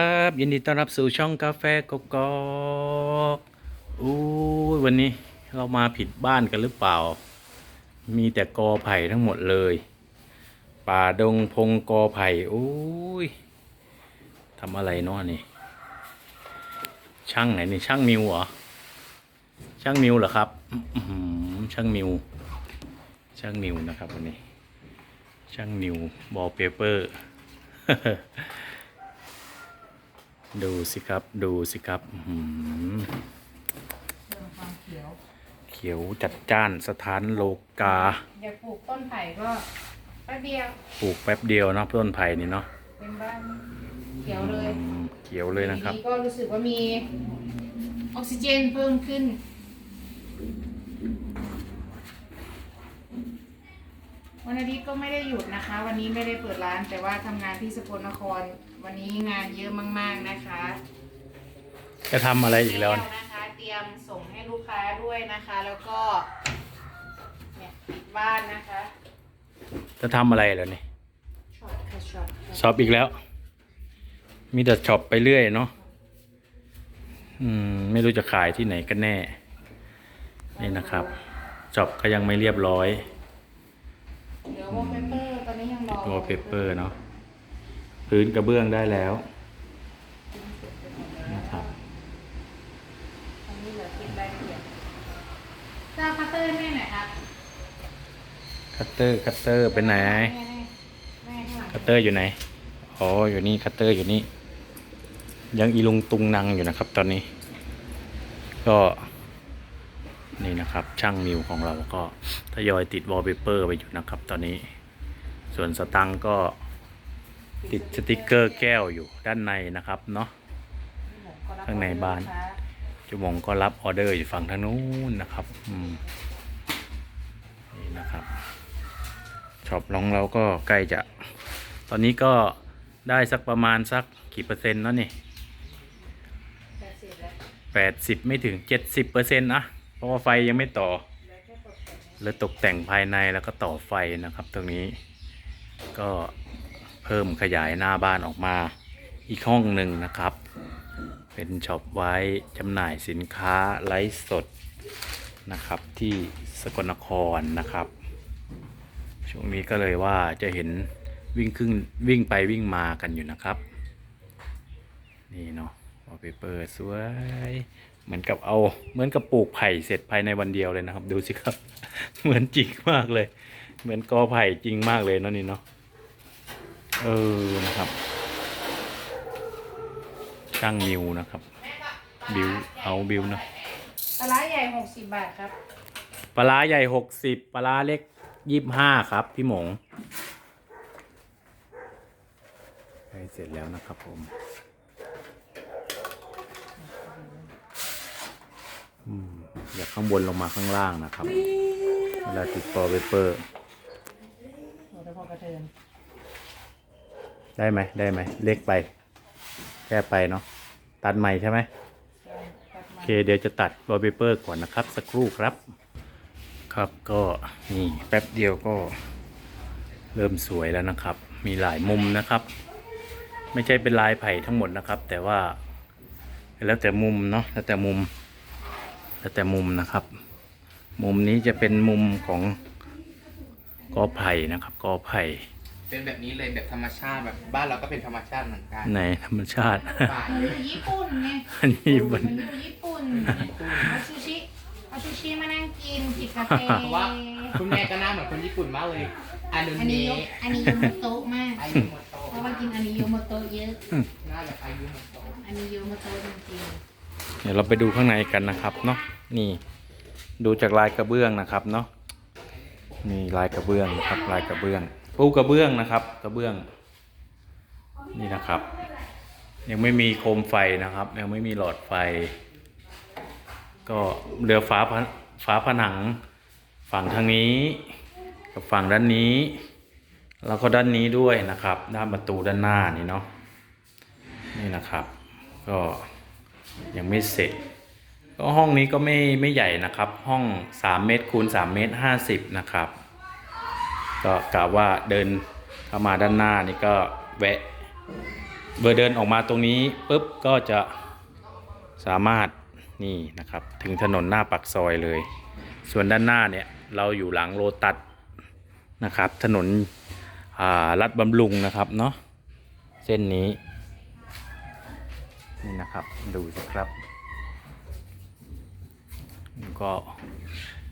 ครับยินดีต้อนรับสู่ช่องกาแฟกกอกอู้วันนี้เรามาผิดบ้านกันหรือเปล่า มีแต่กอไผ่ทั้งหมดเลย ป่าดงพงกอไผ่อู้ยทำอะไรเนาะนี่ ช่างไหนนี่ช่างมิวเหรอช่างมิวเหรอครับช่างมิว ช่างมิวนะครับวันนี้ ช่างมิวบอลเปเปอร์ ดูสิครับ ดูสิครับอื้อหือเขียวจัดจ้านสถานโลกา อยากปลูกต้นไผ่ก็แป๊บเดียว ปลูกแป๊บเดียวเนาะต้นไผ่นี่เนาะ เป็นบ้านเขียวเลยอืมเขียวเลยนะครับทีก็รู้สึกว่ามีออกซิเจนเพิ่มขึ้น วันอาทิตย์ก็ไม่ได้หยุดนะคะ วันนี้ไม่ได้เปิดร้าน แต่ว่าทำงานที่สกลนคร วันนี้งานเยอะมาก ๆนะคะจะทำอะไรอีกแล้วก้เนี่ยนะคะ เตรียมส่งให้ลูกค้าด้วยนะคะ แล้วก็เนี่ยปิดบ้านนะคะจะทำอะไรแล้วนี่ช็อตค่ะช็อตค่ะช็อปอีกแล้ว มีแต่ช็อปไปเรื่อยเนาะอืมไม่รู้จะขายที่ไหนกันแน่ นี่นะครับช็อปก็ยังไม่เรียบร้อย เดี๋ยววอลเปเปอร์ตอนนี้ยังรอตัวเปเปอร์เนาะพื้นกระเบื้องได้แล้วนะครับอันนี้เหลือเก็บรายละเอียดเจ้าคัตเตอร์ให้แม่หน่อยครับคัตเตอร์คัตเตอร์เป็นไหนแม่ให้แม่ข้างหลังคัตเตอร์อยู่ไหนอ๋ออยู่นี่คัตเตอร์อยู่นี่ยังอีลุงตุงนังอยู่นะครับ ตอนนี้ ก็ นี่นะครับ ช่างมิวของเราก็ทยอยติดวอลเปเปอร์ไปอยู่นะครับ ตอนนี้ ส่วนสตังค์ก็ติดสติกเกอร์แก้วอยู่ด้านในนะครับเนาะข้างในบ้านจุมงก็รับออเดอร์อยู่ฝั่งทางนู้นนะครับอืมนี่นะครับช็อปของเราก็ใกล้จะ ตอนนี้ก็ได้สักประมาณสักกี่เปอร์เซ็นต์แล้วนี่แปดสิบไม่ถึงเจ็ดสิบเปอร์เซ็นต์นะ ราะว่าไฟยังไม่ต่อเหลือตกแต่งเหลือตกแต่งภายในแล้วก็ต่อไฟนะครับ ตรงนี้ก็เพิ่มขยายหน้าบ้านออกมาอีกห้องหนึ่งนะครับ เป็นช็อปไว้จำหน่ายสินค้าไลฟ์สดนะครับที่สกลนครนะครับ ช่วงนี้ก็เลยว่าจะเห็นวิ่งขึ้นวิ่งไปวิ่งมากันอยู่นะครับ นี่เนาะวอลเปเปอร์สวย เหมือนกับเอาเหมือนกับปลูกไผ่เสร็จภายในวันเดียวเลยนะครับ ดูสิครับ เหมือนจริงมากเลย เหมือนกอไผ่จริงมากเลยเนาะนี่เนาะเออนะครับช่างมิวนะครับ บิวเอาบิวเนาะปลาร้าใหญ่หกสิบบาทครับปลาร้าใหญ่หกสิบปลาร้าเล็กยี่สิบห้าครับ พี่หมงใกล้เสร็จแล้วนะครับผม มอยากข้างบนลงมาข้างล่างนะครับเวลาติดฟอร์เปเปอร์โอ้แต่พอกระเทินได้ไหมได้ไหมเล็กไป แค่ไปเนาะตัดใหม่ใช่ไหมตัดโอมาเคเดี๋ยวจะตัดวอลเปเปอร์ก่อนนะครับ สักครู่ครับ ครับก็นี่แป๊บเดียวก็เริ่มสวยแล้วนะครับ มีหลายมุมนะครับ ไม่ใช่เป็นลายไผ่ทั้งหมดนะครับ แต่ว่าแล้วแต่มุมเนาะแล้วแต่มุม แล้วแต่มุมนะครับ มุมนี้จะเป็นมุมของกอไผ่นะครับกอไผ่เป็นแบบนี้เลยแบบธรรมชาติแบบบ้านเราก็เป็นธรรมชาติเหมือนกันในธรรมชาติ ป่ามันเยออะยู่ญี่ปุ่นไงอันนี้บมันนอยู่ญี่ปุ่นเอาซูชิเอาซูชิมานั่งกินจิบกาแฟเพราะว่าคุณแม่ก็หน้าเหมือนคนญี่ปุ่นมากเลยอันนุอันนี้เนะยกอันนี้ยูโมโตะมาก อายุโมโตะเพราะว่ากินอันนี้ยูโมโตะเยอะ หน้าแบบอายุโมโตะอันนี้ยูโมโตะจริง เดี๋ยวเราไปดูข้างในกันนะครับเนาะนี่ดูจากลายกระเบื้องนะครับเนาะนี่ลายกระเบื้องนะครับลายกระเบื้องปูกระเบื้องนะครับ กระเบื้อง นี่นะครับ ยังไม่มีโคมไฟนะครับ ยังไม่มีหลอดไฟ ก็เรือฟ้าผนฟ้าผนัง ฝั่งทางนี้ กับฝั่งด้านนี้ แล้วก็ด้านนี้ด้วยนะครับ ด้านประตูด้านหน้านี่เนาะนี่นะครับ ก็ ยังไม่เสร็จ ก็ห้องนี้ก็ไม่ไม่ใหญ่นะครับ ห้อง 3 เมตรคูณ3เมตร50 นะครับ ก็กะว่าเดินเข้ามาด้านหน้านี่ก็แวะเบอร์เดินออกมาตรงนี้ปุ๊บก็จะสามารถนี่นะครับถึงถนนหน้าปักซอยเลย ส่วนด้านหน้าเนี่ยเราอยู่หลังโลตัสนะครับ ถนนอ่าลัดบำรุงนะครับเนาะเส้นนี้ นี่นะครับ ดูสิครับก็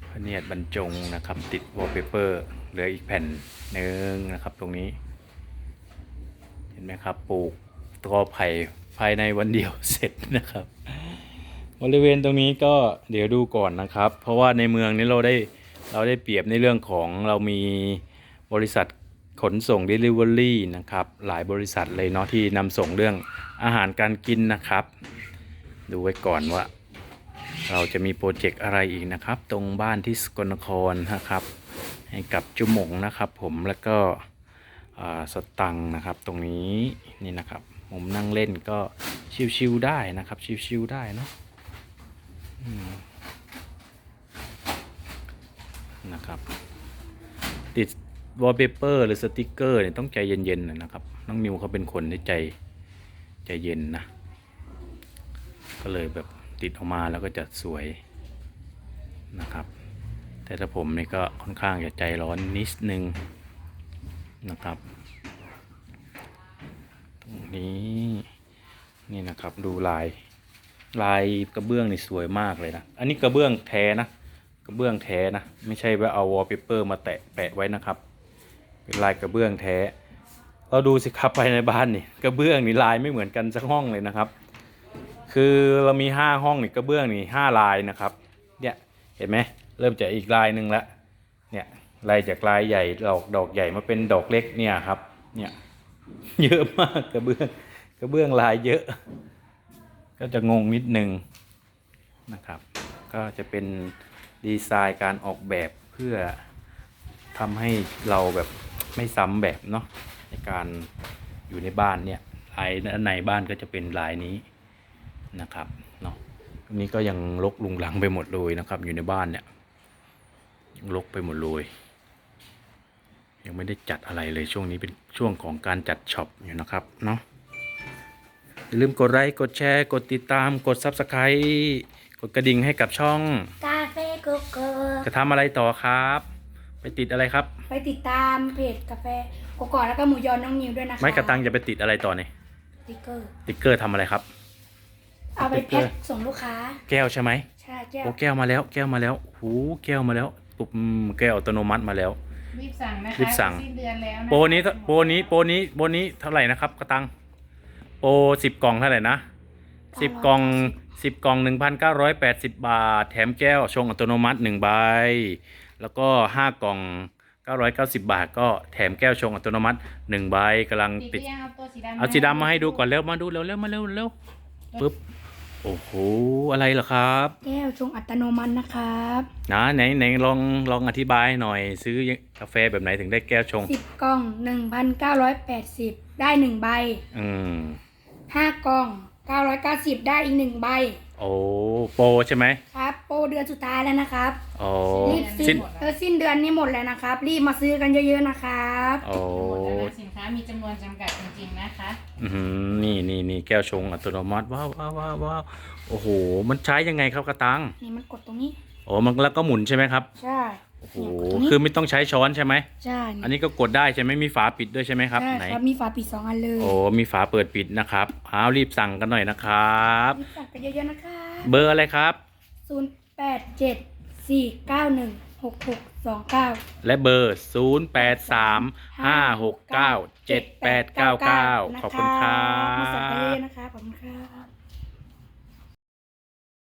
พเนียดบรรจงนะครับ ติดวอลเปเปอร์เหลืออีกแผ่นหนึ่งนะครับตรงนี้ เห็นไหมครับปลูกตอไผ่ภายในวันเดียวเสร็จนะครับ บริเวณตรงนี้ก็เดี๋ยวดูก่อนนะครับ เพราะว่าในเมืองนี้เราได้เราได้เปรียบในเรื่องของเรามีบริษัท ขนส่ง Delivery นะครับ หลายบริษัทเลยเนาะที่นำส่งเรื่องอาหารการกินนะครับ ดูไว้ก่อนว่า เราจะมีโปรเจกต์อะไรอีกนะครับ ตรงบ้านที่สกลนครนะครับ ให้กับจุหมงนะครับ ผมแล้วก็สตังค์นะครับ ตรงนี้นี่นะครับผมนั่งเล่นก็ชิวๆได้นะครับ ชิวๆได้เนะนะครับ ติด วอลเปเปอร์หรือสติกเกอร์เนี่ยต้องใจเย็นๆหน่อยนะครับน้องนิวเขาเป็นคนที่ใจใจเย็นนะ ก็เลยแบบติดออกมาแล้วก็จะสวยนะครับ แต่ถ้าผมนี่ก็ค่อนข้างจะใจร้อนนิดนึงนะครับ ตรงนี้นี่นะครับดูลายลายกระเบื้องนี่สวยมากเลยนะ อันนี้กระเบื้องแท้นะ กระเบื้องแท้นะ ไม่ใช่ว่าเอาวอลเปเปอร์มาแตะแปะไว้นะครับ เป็นลายกระเบื้องแท้ เราดูสิครับภายในบ้านนี่กระเบื้องนี่ลายไม่เหมือนกันสักห้องเลยนะครับ คือเรามีห้าห้องนี่กระเบื้องนี่ห้าลายนะครับเนี่ยเห็นไหมเริ่มจากอีกลายหนึ่งล้วเนี่ยลายจากลายใหญ่ดอกดอกใหญ่มาเป็นดอกเล็กเนี่ยครับเนี่ยเยอะมากกระเบื้องกระเบื้องลายเยอะ ก็จะงงนิดนึงนะครับ ก็จะเป็นดีไซน์การออกแบบเพื่อทำให้เราแบบ ไม่ซ้ำแบบเนาะในการอยู่ในบ้านเนี่ยลายด้านในบ้านก็จะเป็นลายนี้นะครับเนาะตรงนี้ก็ยังลกลุงหลังไปหมดเลยนะครับ อยู่ในบ้านเนี่ยรกไปหมดเลยยังไม่ได้จัดอะไรเลยช่วงนี้เป็นช่วงของการจัดช็อปอยู่นะครับเนาะอย่าลืมกดไลค์กดแชร์กดติดตามกด Subscribe กดกระดิ่งให้กับช่อง กาแฟโกโก้จะทำอะไรต่อครับ ไปติดอะไรครับ ไปติดตามเพจกาแฟโกโก้แล้วก็หมูยอน้องนิวด้วยนะคะไม่กระตังจะไปติดอะไรต่อเนี่ยสติ๊กเกอร์ ติ๊กเกอร์ทำอะไรครับ เอาไปสติ๊กเกอแพ็ร์คส่งลูกค้า แก้วใช่ไหมใช่แก้วโอ้แก้วมาแล้ว แก้วมาแล้วหูแก้วมาแล้วปุ๊บอืมแก้วอัตโนมัติมาแล้ว รีบสั่งนะคะรีบสั่ง สิ้นเดือนแล้วะคะโปรนี้โปรนี้โปรนี้โปรนี้เท่าไหร่นะครับกระตังโปรสิบกล่องเท่าไหร่นะสิบกล่องสิบกล่องหนึ่งพันเก้าร้อยแปดสิบบาท แถมแก้วชงอัตโนมัติหนึ่งใบ แล้วก็ห้ากล่องเก้าร้อยเก้าสิบบาท ก็แถมแก้วชงอัตโนมัติหนึ่งใบกำลังติติดดหรือยังเอาตัวสีดำเอาสีดำมาให้ดูก่อนเร็วมาดูเร็วเร็วมาเร็วเร็วปึ๊บโอ้โหอะไรเหรอครับ แก้วชงอัตโนมัตินะครับ นะไหนไหนลองลองอธิบายหน่อย ซื้อกาแฟแบบไหนถึงได้แก้วชงสิบกล่องหนึ่งพันเก้าร้อยแปดสิบได้หนึ่งใบ อืมห้ากล่องเก้าร้อยเก้าสิบได้อีกหนึ่งใบ โอ้โปรใช่ไหมครับโปรเดือนสุดท้ายแล้วนะครับโอ้รีบซื้สิ้อนเออสิ้นเดือนนี้หมดแล้วนะครับ รีบมาซื้อกันเยอะๆนะครับโอ้หมดแล้วนะสินค้ามีจำนวนจำกัดจริงๆนะคะอื้อหือนี่นี่นี่แก้วชงอัตโนมัติว้าวว้าวว้าวว้าวโอ้โห มันใช้ยังไงครับกระตังนี่มันกดตรงนี้โอ้มันแล้วก็หมุนใช่ไหมครับ ใช่ โอ้โหเนี่ยกดตรงนี้คือไม่ต้องใช้ช้อนใช่ไหมใช่อันนี้ก็กดได้ใช่ไหมมีฝาปิดด้วยใช่ไหมครับใช่ไหนครับมีฝาปิดสองอันเลยโอ้มีฝาเปิดปิดนะครับเอารีบสั่งกันหน่อยนะครับรีบสั่งกันเยอะๆนะครับเบอร์อะไรครับศูนย์แปดเจ็ดสี่เก้าหนึ่งหกหกสองเก้าและเบอร์0 8 3 5 6 9 7 8 9 9ขอบคุณครัมาสั่งกันเยบอะๆนะคะขอบคุณครับ